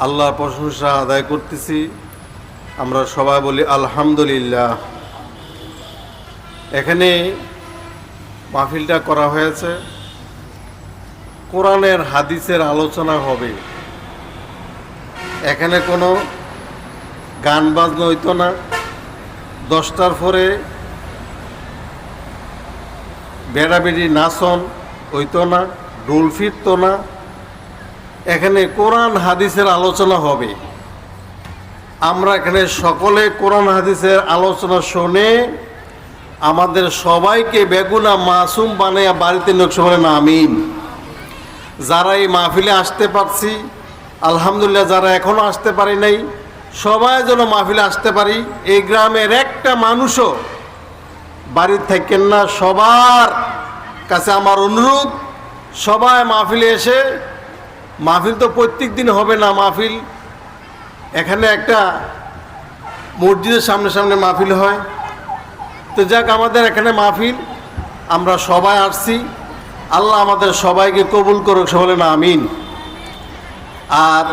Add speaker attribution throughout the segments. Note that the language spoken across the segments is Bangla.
Speaker 1: আল্লাহর প্রশংসা আদায় করতেছি। আমরা সবাই বলি আলহামদুলিল্লাহ। এখানে মাহফিলটা করা হয়েছে। কোরআনের হাদিসের আলোচনা হবে। এখানে কোনো গান বাজনা হইতো না। দশটার পরে বেড়াবেড়ি নাচন হইতো না ডোল ফিরতো না। এখানে কোরআন হাদিসের আলোচনা হবে। আমরা এখানে সকলে কোরআন হাদিসের আলোচনা শুনে আমাদের সবাইকে বেগুনা মাসুম বানাইয়া বাড়িতে নকশা বলেন আমিন। যারা এই মাহফিলে আসতে পারছি, আলহামদুলিল্লাহ যারা এখনও আসতে পারি নাই, সবাই যেন মাহফিলে আসতে পারি। এই গ্রামের একটা মানুষও বাড়ির থাকেন না, সবার কাছে আমার অনুরোধ, সবাই মাহফিলে এসে মাহফিল তো প্রত্যেক দিন হবে না মাহফিল। এখানে একটা মসজিদের সামনে সামনে মাহফিল হয়। তো যাক, আমাদের এখানে মাহফিল। আমরা সবাই আসছি। আল্লাহ আমাদের সবাইকে কবুল করুক সে বলে না আমিন। আর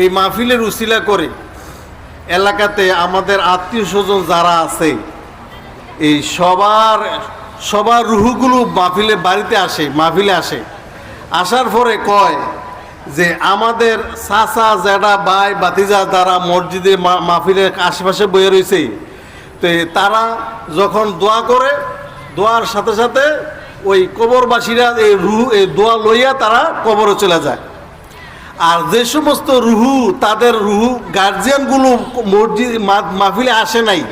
Speaker 1: এই মাহফিলের উসিলা করে এলাকাতে আমাদের আত্মীয় স্বজন যারা আছে, এই সবার সবার রুহুগুলো মাহফিলে, বাড়িতে আসে, মাহফিলে আসে। আসার পরে কয় যে আমাদের চাচা জেডা বাই বাতিজা যারা মসজিদে মাহফিলের আশেপাশে বয়ে রয়েছে, তো তারা যখন দোয়া করে, দোয়ার সাথে সাথে ওই কবরবাসীরা এই রুহু, এই দোয়া লইয়া তারা কবরে চলে যায়। আর যে সমস্ত রুহু, তাদের রুহু গার্জিয়ানগুলো মসজিদ মাহফিলে আসে নাই।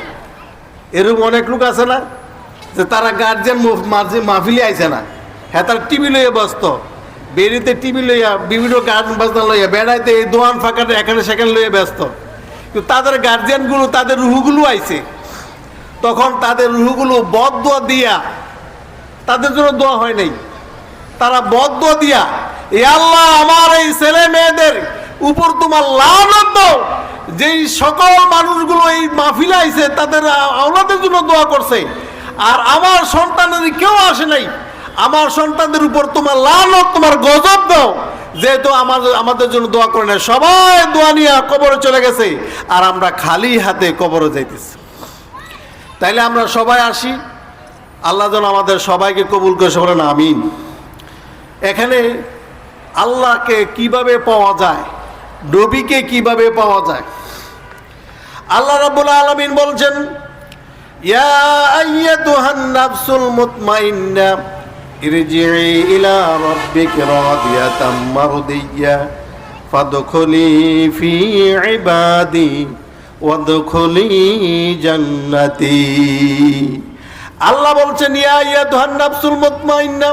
Speaker 1: এরকম অনেক লোক আছে না, যে তারা গার্জিয়ান মাহফিলে আইছে না। হ্যাঁ তার টিভি লইয়া ব্যস্ত। বেরিতে টিভি লইয়া, বিভিন্ন গান বাজনা লইয়া, বেড়াইতে এই দোয়ান ফাঁকাটা এখানে সেখানে লইয়া ব্যস্ত। কিন্তু তাদের গার্জিয়ানগুলো তাদের রুহুগুলো আইছে। তখন তাদের রুহুগুলো বদ দোয়া দিয়া তাদের জন্য দোয়া হয় নাই। তারা বদ দোয়া দিয়া এ আল্লাহ, আমার এই ছেলে মেয়েদের উপর তোমার দাও। যেই সকল মানুষগুলো এই মাহফিলে আইছে, তাদের আওলাদের জন্য দোয়া করছে। আর আমার সন্তানের কেউ আসে নাই। আমার সন্তানদের উপর তোমার লানত, তোমার গজব দাও। যেহেতু আমাদের আমাদের জন্য দোয়া করে না সবাই দোয়া নিয়ে কবরে চলে গেছে। আর আমরা খালি হাতে কবরে যাইতেছি। তাইলে আমরা সবাই আসি। আল্লাহ যেন আমাদের সবাইকে কবুল করে বলেন, আমিন। এখানে আল্লাহকে কীভাবে পাওয়া যায়, নবীকে কীভাবে পাওয়া যায়? আল্লাহ রাব্বুল আলমিন বলছেন, ইয়া আইয়াতুহান নাফসুল মুতমাইন্না ইরজিই ইলা রাব্বিকা রাদিয়াতাম মারদিয়্যা ফাদখুলি ফি ইবাদি ওয়াদখুলি জান্নাতি আল্লাহ বলছেন, ইয়া আইয়াতুহান নাফসুল মুতমাইন্না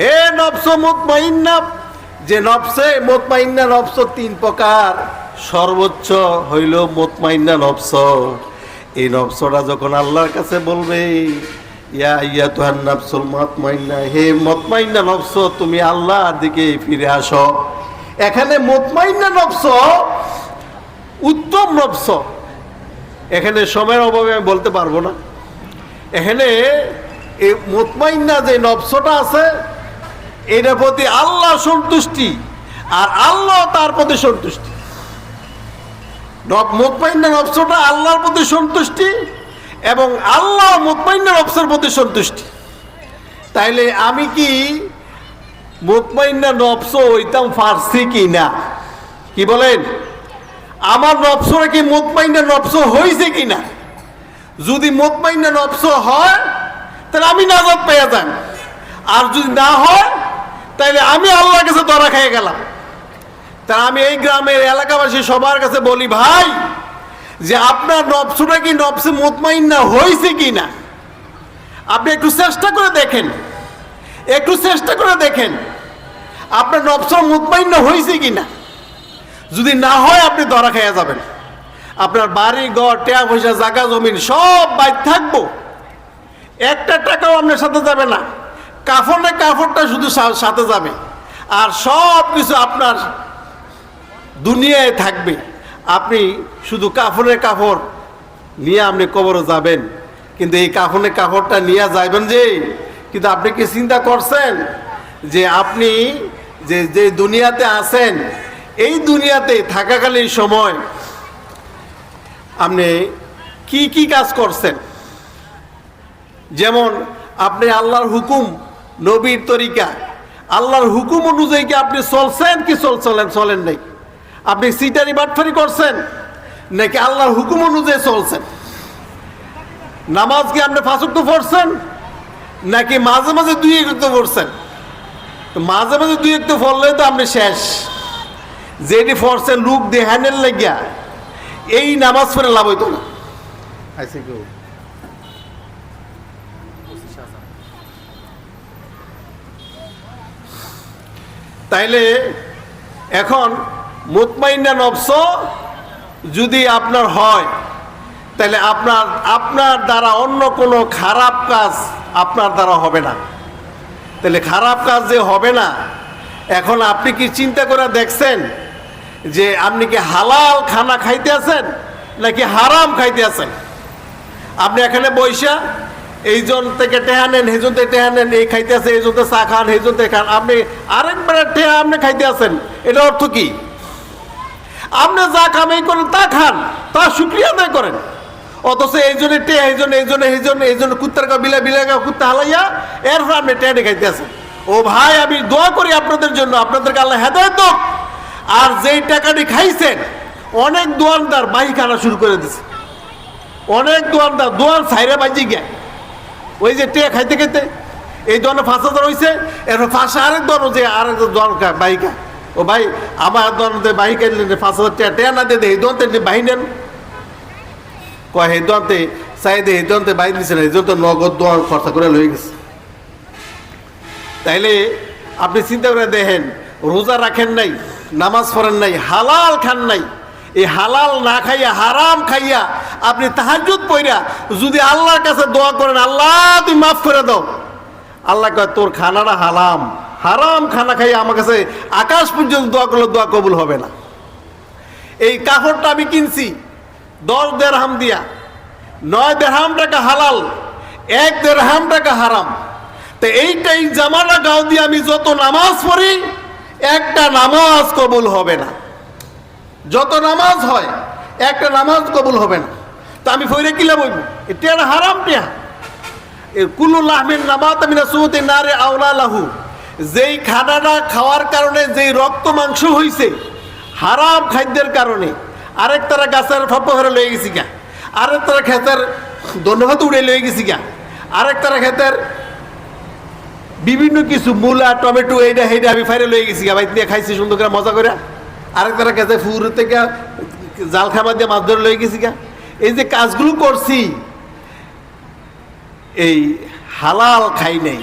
Speaker 1: হে নফস মুতমাইন্না যে নফসে মুতমাইন্না নফস তিন প্রকার, সর্বোচ্চ হইল মুতমাইন্না নফস। এই নফসটা যখন আল্লাহর কাছে বলবে ইয়া ইয়া মতমাইন্না, হে তুমি দিকে ফিরে এখানে উত্তম এখানে সময়ের অভাবে আমি বলতে পারব না। এখানে এই যে নফসটা আছে এটার প্রতি আল্লাহ সন্তুষ্টি আর আল্লাহ তার প্রতি সন্তুষ্টি। মুতমাইন্না নফসটা আল্লাহর প্রতি সন্তুষ্টি এবং আল্লাহ মুতমাইন্না নফসের প্রতি সন্তুষ্টি। তাইলে আমি কি মুতমাইন্না নফস হইতাম ফার্সি কি না? কি বলেন? আমার নফসরা কি মুতমাইন্না নফস হয়েছে কি না? যদি মোতমাইন্না নফস হয়, তাহলে আমি নাজাদ পেয়ে যান। আর যদি না হয় তাহলে আমি আল্লাহর কাছে ধরা খেয়ে গেলাম। তা আমি এই গ্রামের এলাকাবাসী সবার কাছে বলি, ভাই যে আপনার নফসটা কি নফসে মোতমাইন্না হয়েছে কি না? আপনি একটু চেষ্টা করে দেখেন। একটু চেষ্টা করে দেখেন, আপনার নফস মোতমাইন্না হয়েছে কি না? যদি না হয়, আপনি ধরা খেয়ে যাবেন। আপনার বাড়ি, ঘর টাকা পয়সা, জাগা, জমিন সব বাইর থাকব। একটা টাকাও আপনার সাথে যাবে না। কাফনে কাপড়টা শুধু সাথে যাবে। আর সব কিছু আপনার দুনিয়ায় থাকবে। আপনি শুধু কাফনের কাপড় নিয়ে আপনি কবরে যাবেন। কিন্তু এই কাফনের কাপড়টা নিয়ে যাবেন যে, কিন্তু আপনি কি চিন্তা করছেন যে আপনি যে যে দুনিয়াতে আছেন, এই দুনিয়াতে থাকাকালীন সময় আপনি কি কি কাজ করছেন? যেমন আপনি আল্লাহর হুকুম নবীর তরিকা, আল্লাহর হুকুম অনুযায়ী কি আপনি চলছেন কি চল চলেন চলেন নাই? আপনি সিটারি বাটফারি করছেন? নাকি আল্লাহর হুকুম অনুযায়ী চলছেন? নামাজ কি আপনি ফাঁসুক্ত পড়ছেন? নাকি মাঝে মাঝে দুই একটু পড়ছেন? তো মাঝে মাঝে দুই একটু পড়লে তো আপনি শেষ। যেটি পড়ছেন লুক দিয়ে হ্যান্ডেল লাগিয়া এই নামাজ পড়ে লাভ হইতো না। তাইলে এখন মুতমাইন্না নবস যদি আপনার হয়, তাহলে আপনার আপনার দ্বারা অন্য কোনো খারাপ কাজ আপনার দ্বারা হবে না। তাহলে খারাপ কাজ যে হবে না, এখন আপনি কি চিন্তা করে দেখছেন যে আপনি কি হালাল খানা খাইতে আছেন নাকি হারাম খাইতে আছেন? আপনি এখানে বৈশা এইজন থেকে টেহা নেন হেজন থেকে টেহা নেন, এই খাইতে আছে এইজন চা খান হেজন থেকে খান, আপনি আরেকবার টেহা আপনি খাইতে আছেন এটা অর্থ কি? আপনি যা কামাই করেন, তা খান, তা শুক্রিয়া আদায় করেন। অথচ এই জন্য টে, এই জন্য এই জন্য এই জন্য এই জন্য কুত্তার গা বিলা বিলা গা কুত্তা হালাইয়া এরপর আপনি টেনে খাইতে আছেন। ও ভাই, আমি দোয়া করি আপনাদের জন্য, আপনাদেরকে আল্লাহ হেদায়ত আর যেই টাকাটি খাইছেন, অনেক দোয়ানদার বাহি খানা শুরু করে দিছে। অনেক দোয়ানদার দোয়ান সাইরে বাজি গে ওই যে টে খাইতে খাইতে, এই দোয়ানে পাঁচ হাজার হয়েছে এরপর পাঁচশো আরেক দোয়ান যে আরেক দোয়ান বাহিকা ও ভাই আমার দোয়ানতে বাহি খাইলেন পাঁচ হাজার টাকা টেয়া না দিয়ে এই বাহি নেন। কয়, এই চাই দে, এই দোয়ানতে বাহি দিছে না, এই নগদ দোয়ান খরচা করে লয়ে গেছে। তাইলে আপনি চিন্তা করে দেখেন, রোজা রাখেন নাই, নামাজ পড়েন নাই, হালাল খান নাই। এই হালাল না খাইয়া, হারাম খাইয়া আপনি তাহাজুদ পইরা যদি আল্লাহর কাছে দোয়া করেন, আল্লাহ তুমি মাফ করে দাও। আল্লাহ কয়, তোর খানাটা হালাম। হারাম খানা খাইয়া আমার কাছে আকাশ পর্যন্ত দোয়া করলে দোয়া কবুল হবে না। এই কাপড়টা আমি কিনছি, দশ দেড়হাম দিয়া। নয় দেড়হাম টাকা হালাল, এক দেড়হাম টাকা হারাম। তো এইটাই জামাটা গাও দিয়ে আমি যত নামাজ পড়ি, একটা নামাজ কবুল হবে না। যত নামাজ হয়, একটা নামাজ কবুল হবে না। তা আমি ফইরে কিলা বইব এটা হারাম টিয়া। কুলু লাহমিন নামাত মিনা সুহতে নারে আওলা লাহু। যেই খানাটা খাওয়ার কারণে, যেই রক্ত মাংস হইছে, হারাম খাদ্যের কারণে আরেক তারা গাছের ফপ করে লয়ে গেছি গা। আরেক তারা ক্ষেতের ধন্যবাদ উড়ে লয়ে গেছি গা। আরেক তারা ক্ষেতের বিভিন্ন কিছু মূলা, টমেটো এইটা সেইটা আমি ফাইরে লয়ে গেছি গা। বাইতে খাইছি, সুন্দর করে মজা করে আরেক তারা খেতে ফুর থেকে জাল খাবার দিয়ে মাছ ধরে লয়ে গেছি গা। এই যে কাজগুলো করছি, এই হালাল খাই নাই।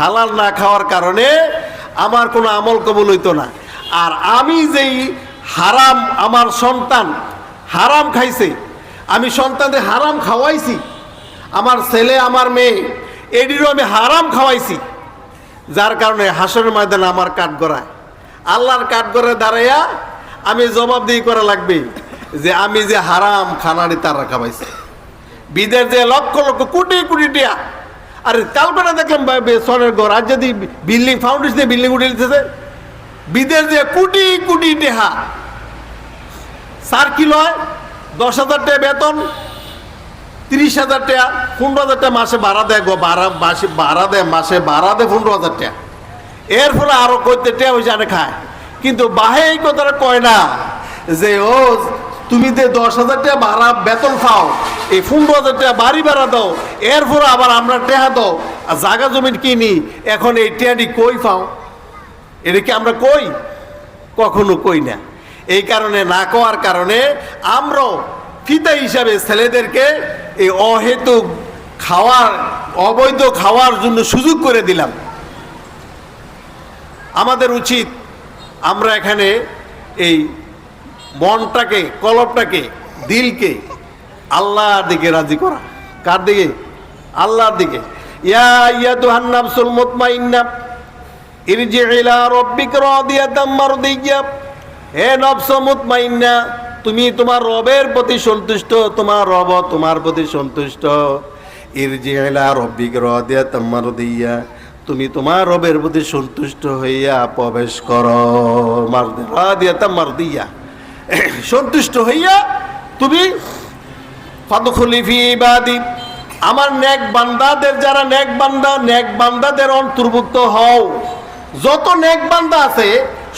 Speaker 1: হালাল না খাওয়ার কারণে আমার কোনো আমল কবুল হইতো না। আর আমি যেই হারাম আমার সন্তান হারাম খাইছে, আমি সন্তানদের হারাম খাওয়াইছি, আমার ছেলে, আমার মেয়ে এটিরও আমি হারাম খাওয়াইছি, যার কারণে হাসনের ময়দানে আমার কাঠ গড়ায় আল্লাহর কাঠ গড়ে দাঁড়াইয়া আমি জবাবদিহি করা লাগবে যে আমি যে হারাম খানারি তারা খাওয়াইছি। বিদের যে লক্ষ লক্ষ কোটি কোটি টিয়া আর কালপনা দেখলাম সনের ঘর আর যদি বিল্ডিং ফাউন্ডেশন দিয়ে বিল্ডিং উঠে দিতেছে, বিদেশ দিয়ে কোটি কোটি টেহা। সার্কিল হয়, দশ হাজার টাকা বেতন, তিরিশ হাজার টাকা, পনেরো হাজার টাকা মাসে ভাড়া দেয় গো, ভাড়া মাসে ভাড়া দেয়, মাসে ভাড়া দেয় পনেরো হাজার টাকা। এর ফলে আরও করতে পয়সা আনে খায়। কিন্তু বাহে এই কথাটা কয় না, যে ও তুমি যে দশ হাজার টাকা ভাড়া বেতন পাও এই পনেরো হাজার টাকা বাড়ি ভাড়া দাও এর ফলে আবার আমরা টেহা দাও, আর জায়গা জমিন কিনি, এখন এই টেহাটি কই পাও? এটা কি আমরা কই? কখনো কই না। এই কারণে, না কওয়ার কারণে আমরাও ফিতা হিসাবে ছেলেদেরকে এই অহেতুক খাওয়ার, অবৈধ খাওয়ার জন্য সুযোগ করে দিলাম। আমাদের উচিত আমরা এখানে এই মনটাকে, কলবটাকে, দিলকে আল্লাহর দিকে রাজি করা। কার দিকে? আল্লাহর দিকে। ইয়া ইয়া তো হান্নাফসুল মুতমাইন্না ইরজি ইলা রাদিয়াতাম মারদিয়া। তুমি তোমার রবের প্রতি সন্তুষ্ট, তোমার রব তোমার প্রতি সন্তুষ্ট। রাদিয়াতাম মারদিয়া, তুমি তোমার রবের প্রতি সন্তুষ্ট হইয়া প্রবেশ করো। মারদে রাদিয়াতা মারদিয়া। সন্তুষ্ট হইয়া তুমি আমার নেক বান্দাদের যারা নেক বান্দা, নেক বান্দাদের অন্তর্ভুক্ত হও। যত নেক বান্দা আছে,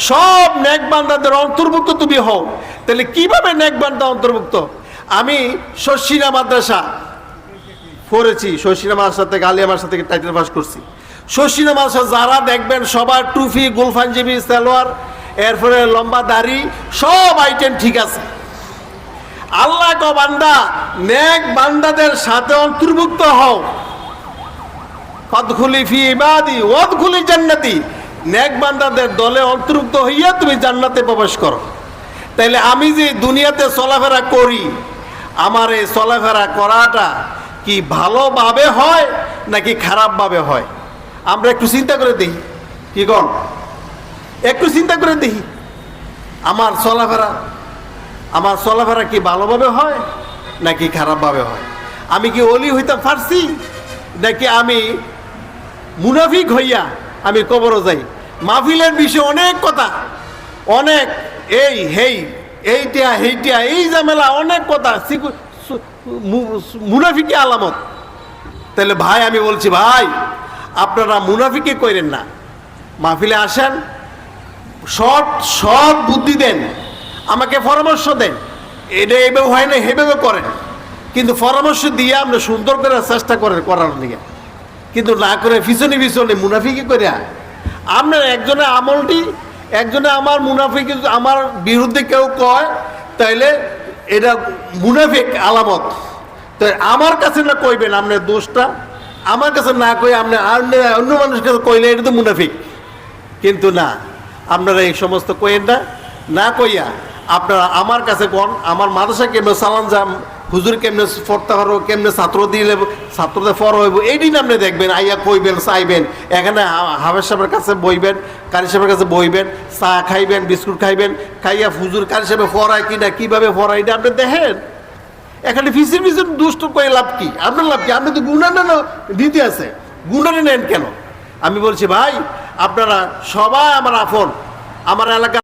Speaker 1: সব নেক বান্দাদের অন্তর্ভুক্ত তুমি হও। তাহলে কীভাবে নেক বান্দা অন্তর্ভুক্ত? আমি শশিনা মাদ্রাসা পড়েছি। শশিনা মাদ্রাসা থেকে, আলিয়া মাদ্রাসা থেকে টাইটেল পাস করছি। শশিনা মাদ্রাসা যারা দেখবেন, সবার টুফি গুলফানজিবি, সালোয়ার এরপরে লম্বা দাড়ি, সব আইটেম ঠিক আছে। আল্লাহ গো বান্দা, নেক বান্দাদের সাথে অন্তর্ভুক্ত হও। ফদখুলি ফি ইবাদি ওয়াদখুলি জান্নাতি। নেক বান্দাদের দলে অন্তর্ভুক্ত হইয়া তুমি জান্নাতে প্রবেশ করো। তাইলে আমি যে দুনিয়াতে চলাফেরা করি, আমার এই চলাফেরা করাটা কি ভালোভাবে হয় নাকি খারাপভাবে হয়? আমরা একটু চিন্তা করে দেখি। কি কন? একটু চিন্তা করে দেখি। আমার চলাফেরা আমার চলাফেরা কি ভালোভাবে হয় নাকি খারাপভাবে হয়? আমি কি অলি হইতে পারছি নাকি আমি মুনাফিক হইয়া আমি কবরও যাই? মাহফিলের বিষয়ে অনেক কথা, অনেক এই, হেই এইটা হেইটা এই ঝামেলা, অনেক কথা। মুনাফিকি আলামত। তাহলে ভাই, আমি বলছি, ভাই, আপনারা মুনাফিকে কইরেন না। মাহফিলে আসেন সৎ সৎ বুদ্ধি দেন। আমাকে পরামর্শ দেন। এটা এইভাবে হয় না সেভাবে করেন। কিন্তু পরামর্শ দিয়ে আপনি সুন্দর করে চেষ্টা করেন করার নিয়ে কিন্তু না করে পিছনে পিছনে মুনাফিকি করে আপনার একজনে আমলটি একজনে আমার মুনাফিক আমার বিরুদ্ধে কেউ কয়, তাইলে এটা মুনাফিক আলামত। তো আমার কাছে না কইবেন আপনার দোষটা, আমার কাছে না কই আপনি অন্য মানুষের কাছে কইলে এটা তো মুনাফিক। কিন্তু না। আপনারা এই সমস্ত কইেন না। না কইয়া আপনারা আমার কাছে কোন, আমার মাদ্রাসা কেমনে সালাম যাম হুজুর কেমনে পড়তে পারব কেমনে ছাত্র দিলে ছাত্রদের ফর হইব, এই দিন আপনি দেখবেন, আইয়া কইবেন, চাইবেন। এখানে হা- হাফেজ সাহেবের কাছে বইবেন, কারি সাহেবের কাছে বইবেন, চা খাইবেন, বিস্কুট খাইবেন, খাইয়া হুজুর কারি সাহেবে ফরায় কিনা, কীভাবে ফরায়, এটা আপনি দেখেন। এখানে ফিসির ফিসির দুষ্ট করে লাভ কি? আপনার লাভ কি? আপনি তো গুণা নেন, দিতে আছে। গুণা নেন কেন? আমি বলছি, ভাই আপনারা সবাই আমার আপন আমার এলাকা